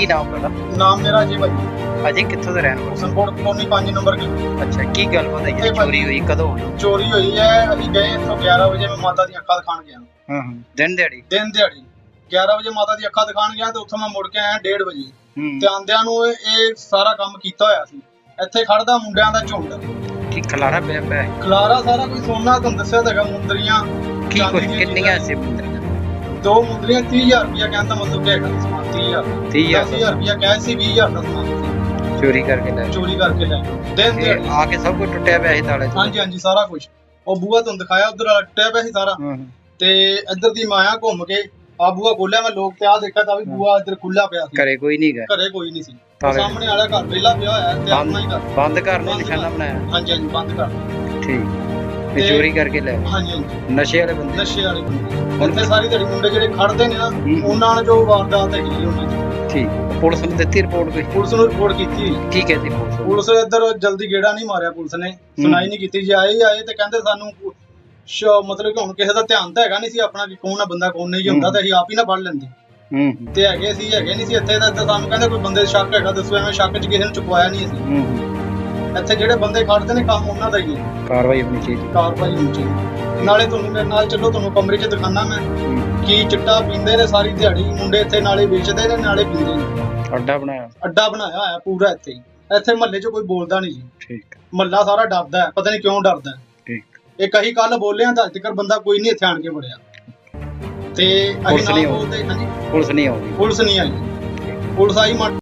ਕੀ ਨਾਮ ਤੁਹਾਡਾ? ਨਾਮ ਮੇਰਾ ਜੀ ਭਾਈ। ਅਜੇ ਕਿੱਥੋਂ ਦੇ ਰਹਿਣ ਵਾਲੇ? ਹੁਸਨਪੁਰ ਕਲੋਨੀ 5 ਨੰਬਰ ਦੀ। ਅੱਛਾ ਕੀ ਹੈ? ਜਿਹੜੀ ਇਹ ਭਾਈ- ਚੋਰੀ ਹੋਈ ਕਦੋਂ ਹੋਈ? ਚੋਰੀ ਹੋਈ ਹੈ ਅਸੀਂ ਗਏ ਇੱਥੋਂ 11 ਵਜੇ ਮੈਂ ਮਾਤਾ ਦੀਆਂ ਅੱਖਾਂ ਦਿਖਾਣ ਗਿਆ। ਹਾਂ ਹਾਂ। ਦਿਨ ਦਿਹਾੜੀ? ਦਿਨ ਦਿਹਾੜੀ। 11 ਵਜੇ ਮਾਤਾ ਦੀ ਅੱਖਾਂ ਦਿਖਾਣ ਗਿਆ ਤੇ ਉੱਥੋਂ ਮੈਂ ਮੁੜ ਕੇ ਆਇਆ 1:30 ਵਜੇ। ਹੂੰ। ਤੇ ਆਂਦਿਆਂ ਨੂੰ ਇਹ ਇਹ ਸਾਰਾ ਕੰਮ ਕੀਤਾ ਹੋਇਆ ਸੀ। ਇੱਥੇ ਖੜਦਾ ਮੁੰਡਿਆਂ ਦਾ ਝੁੰਡ। ਕੀ ਖਲਾਰਾ ਪਿਆ ਪਿਆ ਹੈ? ਖਲਾਰਾ ਸਾਰਾ ਕੋਈ ਸੋਨਾ ਤੁਹਾਨੂੰ ਦੱਸਿਆ ਤਾਂ ਹੈਗਾ ਮੁੰਦਰੀਆਂ ਕੀ ਚਾਂਦੀ ਕੁਝ ਦੀਆਂ ਕਿੰਨੀਆਂ ਚੀਜ਼ਾਂ। ਸੀ ਮੁੰਦਰੀਆਂ? ਦੋ ਮੁੰਦਰੀਆਂ 30000 ਰੁਪਇਆ ਕਹਿੰਦਾ ਮਤਲਬ ਕਿ ਹੈਗਾ ਸੀ ਸਮਾਨ 30000 30000 10000 ਰੁਪਇਆ ਕਹਿ ਸੀ 20000 ਦਾ ਸਮਾਨ। ਸੀ। ਚੋਰੀ ਕਰਕੇ ਲੈ। ਚੋਰੀ ਕਰਕੇ ਲੈ। ਗਏ। ਦਿਨ ਤੇ ਦਿਹਾੜੀ। ਆ ਕੇ ਸਭ ਕੁਝ ਟੁੱਟਿਆ ਪਿਆ ਸੀ ਤਾਲੇ ਹਾਂਜੀ ਹਾਂਜੀ ਸਾਰਾ ਕੁਝ ਉਹ ਬੂਆ ਤੁਹਾਨੂੰ ਦਿਖਾਇਆ ਉਧਰ ਵਾਲਾ ਟੁੱਟਿਆ ਪਿਆ ਸੀ ਸਾਰਾ। ਹਾਂ ਹਾਂ। ਤੇ ਇੱਧਰ ਦੀ ਮਾਇਆ ਘੁੰਮ ਕੇ ਆ ਬੂਆ ਖੋਲਿਆ ਮੈਂ ਲੋਕ ਤੇ ਆ ਦੇਖਿਆ ਤਾਂ ਵੀ ਬੂਆ ਇੱਧਰ ਖੁੱਲਾ ਪਿਆ ਸੀ। ਘਰੇ ਕੋਈ ਨਹੀਂ ਗਾ। ਘਰੇ ਕੋਈ ਨਹੀਂ ਸੀ। ਸਾਹਮਣੇ ਵਾਲਾ ਘਰ ਵਿਹਲਾ ਪਿਆ ਹੋਇਆ ਤੇ ਆਪਣਾ ਹੀ ਘਰ। ਬੰਦ ਘਰ ਨੂੰ ਨਿਸ਼ਾਨਾ। ਬਣਾਇਆ। ਹਾਂਜੀ ਹਾਂਜੀ ਬੰਦ ਕਰ ਠੀਕ। ਤੇ- ਚੋਰੀ ਕਰਕੇ ਲੈ ਗਏ। ਹਾਂਜੀ ਹਾਂਜੀ। ਨਸ਼ੇ ਵਾਲੇ ਬੰਦੇ। ਨਸ਼ੇ ਵਾਲੇ ਬੰਦੇ। ਇੱਥੇ ਸਾਰੀ ਦਿਹਾੜੀ ਮੁੰਡੇ ਜਿਹੜੇ ਖੜਦੇ ਨੇ ਨਾ ਹੂੰ। ਉਹਨਾਂ ਨਾਲ ਜੋ ਵਾਰਦਾਤ ਹੈਗੀ ਉਹਨਾਂ ਦੀ ਠੀਕ। ਪੁਲਿਸ ਨੂੰ ਦਿੱਤੀ ਰਿਪੋਰਟ ਕੋਈ? ਪੁਲਿਸ ਨੂੰ ਰਿਪੋਰਟ ਕੀਤੀ ਕੀ ਕਹਿੰਦੀ ਪੁਲਿਸ? ਪੁਲਿਸ ਇੱਧਰ ਜਲਦੀ ਗੇੜਾ ਨਹੀਂ ਮਾਰਿਆ ਪੁਲਿਸ ਨੇ। ਸੁਣਾਈ ਨਹੀਂ ਕੀਤੀ। ਜੇ ਆਏ ਹੀ ਆਏ ਤੇ ਕਹਿੰਦੇ ਸਾਨੂੰ ਸ਼- ਮਤਲਬ ਕਿ ਹੁਣ ਕਿਸੇ ਦਾ ਧਿਆਨ ਤਾਂ ਹੈਗਾ ਨਹੀਂ ਸੀ ਆਪਣਾ ਕਿ ਕੌਣ ਆ ਬੰਦਾ ਕੌਣ ਨਹੀਂ ਜੇ। ਹੁੰਦਾ ਤਾਂ ਅਸੀਂ ਆਪ ਹੀ ਨਾ ਫੜ ਲੈਂਦੇ। ਹੂੰ। ਹੂੰ, ਤੇ ਹੈਗੇ ਸੀ ਹੈਗੇ ਨਹੀਂ ਸੀ ਇੱਥੇ ਤਾਂ ਇੱਥੇ ਸਾਨੂੰ ਕਹਿੰਦੇ ਕੋਈ ਬੰਦੇ ਸ਼ੱਕ ਹੈਗਾ ਦੱਸੋ ਐਵੇਂ ਸ਼ੱਕ 'ਚ ਕਿਸੇ ਨੂੰ ਚੁਕਵਾਇਆ ਨਹੀਂ ਅਸੀਂ। ਹੂੰ ਹੂੰ। ਇੱਥੇ ਜਿਹੜੇ ਬੰਦੇ ਖੜਦੇ ਨੇ ਕੰਮ ਉਹਨਾਂ ਦਾ ਹੀ ਹੈ। ਕਾਰਵਾਈ ਹੋਣੀ ਚਾਹੀਦੀ ਕਾਰਵਾਈ ਹੋਣੀ ਚਾਹੀਦੀ ਨਾਲੇ ਤੁਹਾਨੂੰ ਮੇਰੇ ਨਾਲ ਚੱਲੋ ਤੁਹਾਨੂੰ ਕਮਰੇ 'ਚ ਦਿਖਾਣਾ ਮੈਂ। ਕੀ ਚਿੱਟਾ ਪੀਂਦੇ ਨੇ ਸਾਰੀ ਦਿਹਾੜੀ ਮੁੰਡੇ ਇੱਥੇ ਨਾਲੇ ਵੇਚਦੇ ਨੇ ਨਾਲੇ ਪੀਂਦੇ ਨੇ। ਅੱਡਾ ਬਣਾਇਆ। ਅੱਡਾ ਬਣਾਇਆ ਹੋਇਆ ਪੂਰਾ ਇੱਥੇ ਹੀ। ਇੱਥੇ ਮਹੱਲੇ 'ਚ ਕੋਈ ਬੋਲਦਾ ਨਹੀਂ ਜੀ। ਠੀਕ। ਮਹੱਲਾ ਸਾਰਾ ਡਰਦਾ ਹੈ ਪਤਾ ਨਹੀਂ ਕਿਉਂ ਡਰਦਾ ਹੈ। ਠੀਕ। ਇਹ ਕਹੀ ਕੱਲ ਬੋਲਿਆ ਤਾਂ ਅੱਜ ਤੱਕ ਬੰਦਾ ਕੋਈ ਨਹੀਂ ਇੱਥੇ ਆਣ ਕੇ ਵੜਿਆ। ਤੇ ਪੁਲਿਸ ਅਸੀਂ ਨਹੀਂ ਨਾ ਆਉਂਦੀ। ਬੋਲਦੇ ਹਾਂਜੀ। ਪੁਲਿਸ ਨਹੀਂ ਆਉਂਦੀ। ਪੁਲਿਸ ਨਹੀਂ ਆਈ। ਪੁਲਿਸ ਆਈ ਮਾ